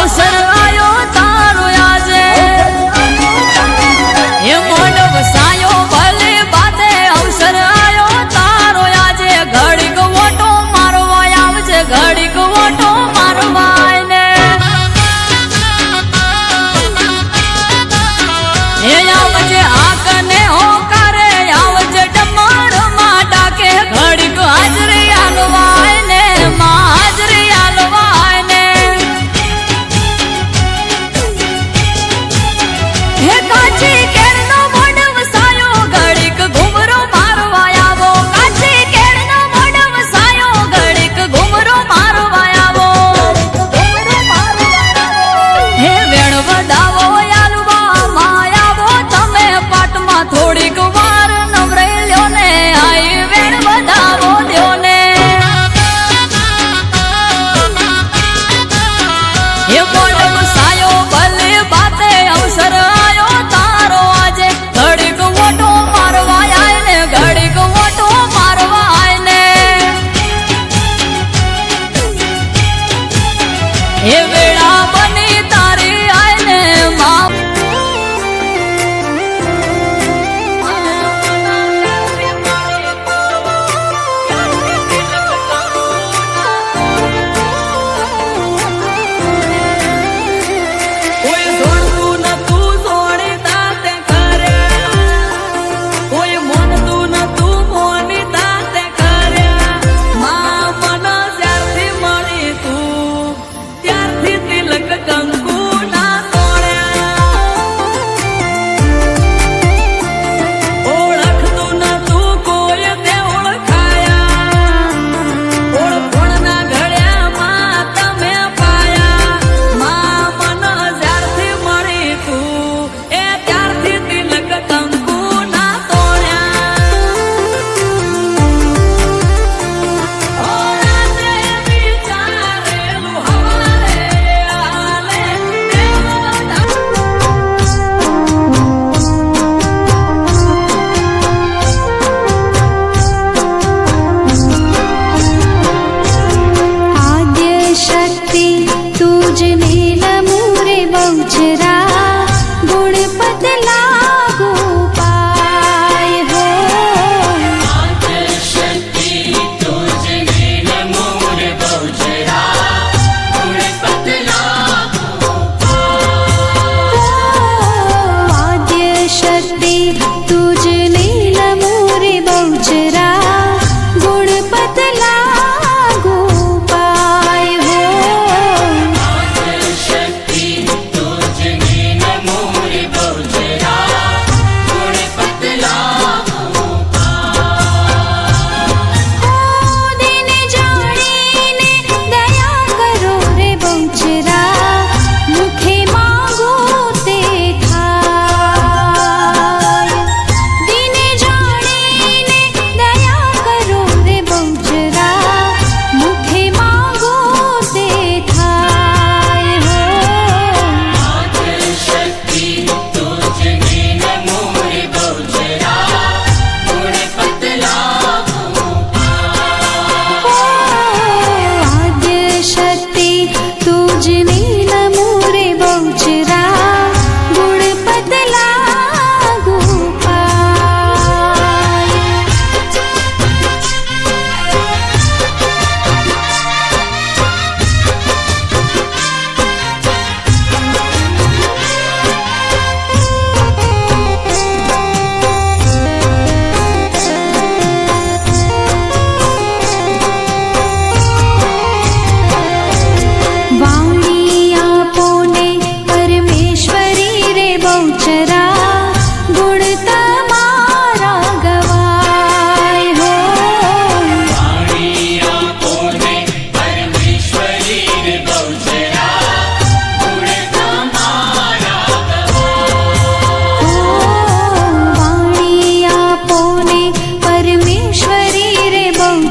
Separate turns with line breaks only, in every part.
અવસર આયો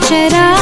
será?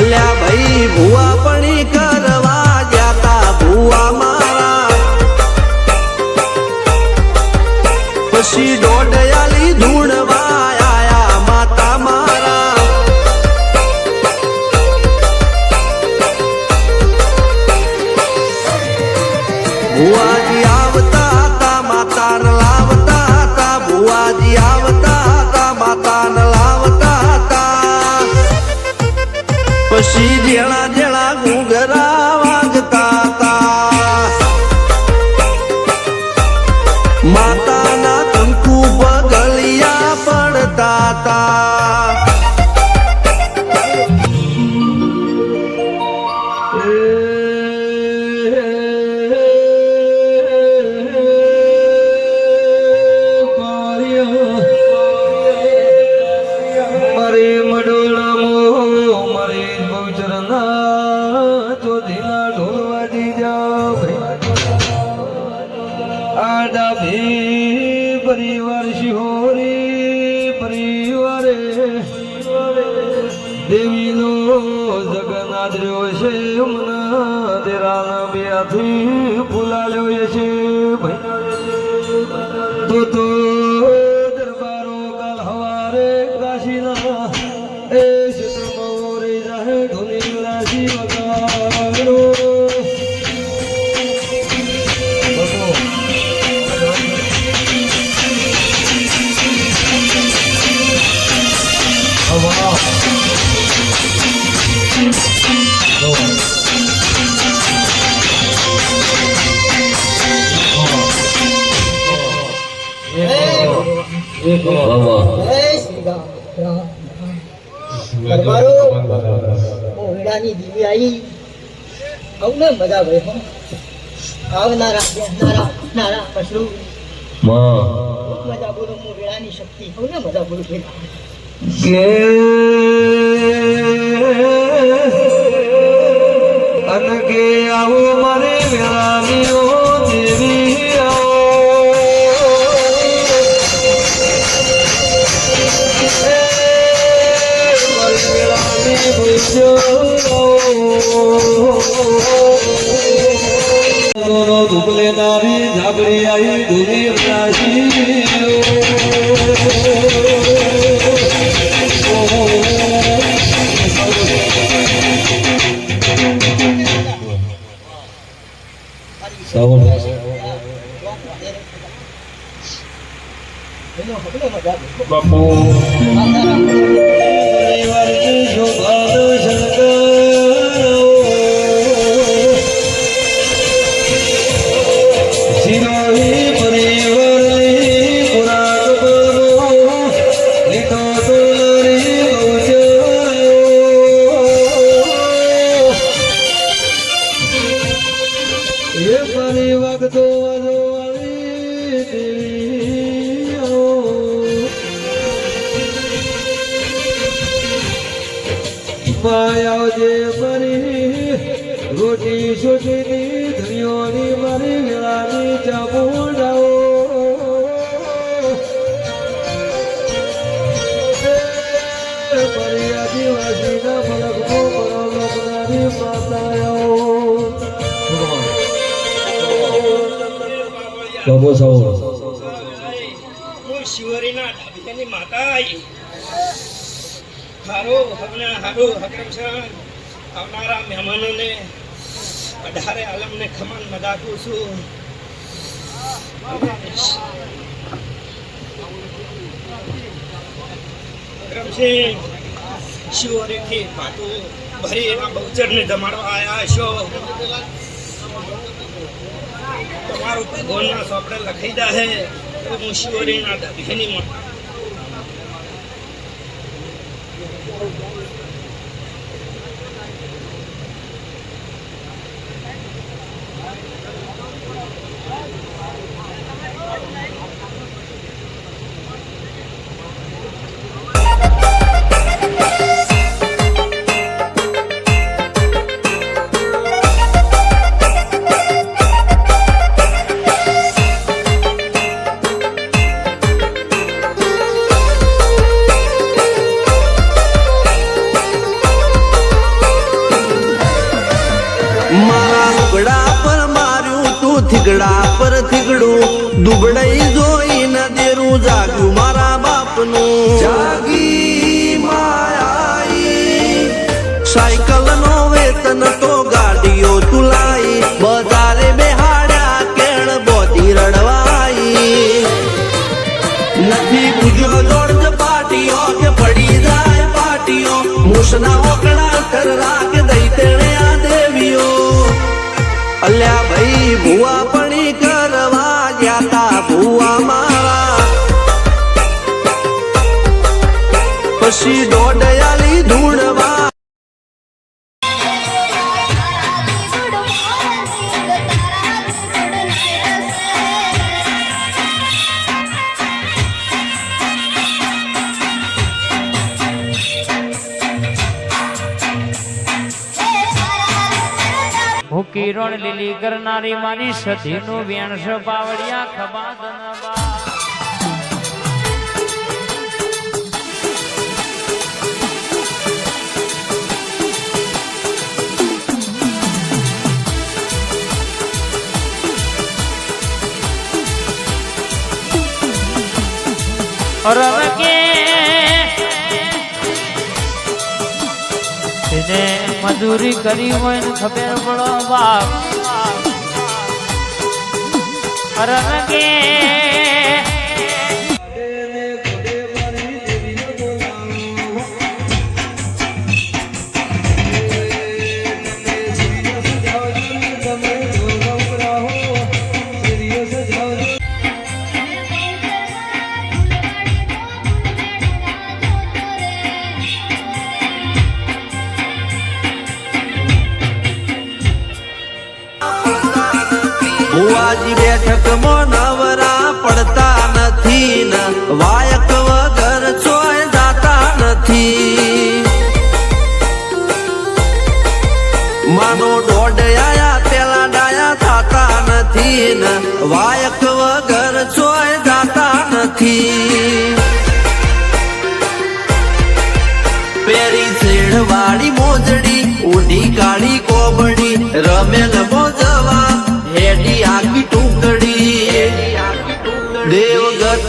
Hola છે મના તેરા બે હાથી ફૂલાલ્યો છે. તો તો
મોહડાની દીવી આવી અવને બધા મજા બોલો મોહડાની શક્તિ ભેગા
કે આવો મારે વેળામીઓ બાબો સાવો
હું શિવરીના ઢાબીની માતા આવી હારો હગના હારો હકરક્ષણ આવનારા મહેમાનોને અઢારે આલમને ખમન મદાકું છું. વિક્રમસિંહ શિવરીથી પાતું ભરી એના બહુચરને જમાડવા આવ્યા છો. તમારું ભગવાનના સોપડે લખાઈ દે તો હું શિવરીના
что. કિરણ લીલી કરનારી મારી સધીનું વેણસ પાવડિયા ખબા ધનબા મજૂરી કરી હોય ને ખબર પડો બાપ. રમ કે
ભુવાજી બેઠકમાં નવરા પડતા નથી વાયક વગર ચોય જાતા નથી. માનો આયા, પેલા ડાયા થતા નથી વાયક વગર ચોય જાતા નથી. પેરી શેડ વાળી મોજડી ઉડી કાળી કોબડી રમેલ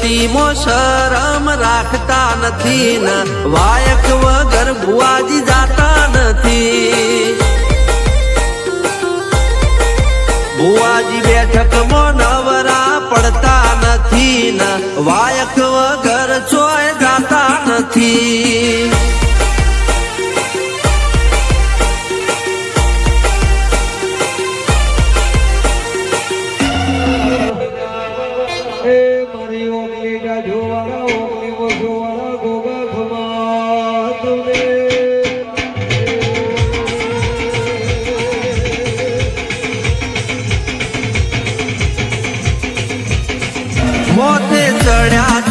દેવ શરમ રાખતા નથી ન, વાયક વગર ભુવાજી જાતા નથી. ભુવાજી બેઠકમાં નવરા પડતા નથી ને, વાયક વગર ચોય જાતા નથી.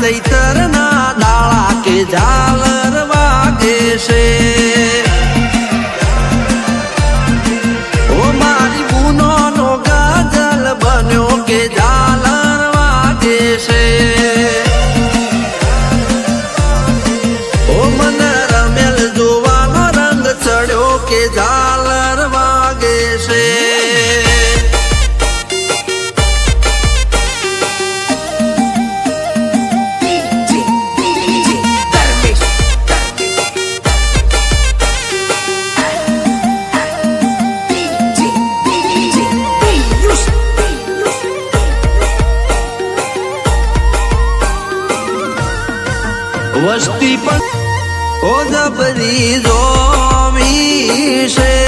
ના દાળા કે ઝાલર વાગે છે. વસ્તી પણ ઓ જબરી જોમી છે.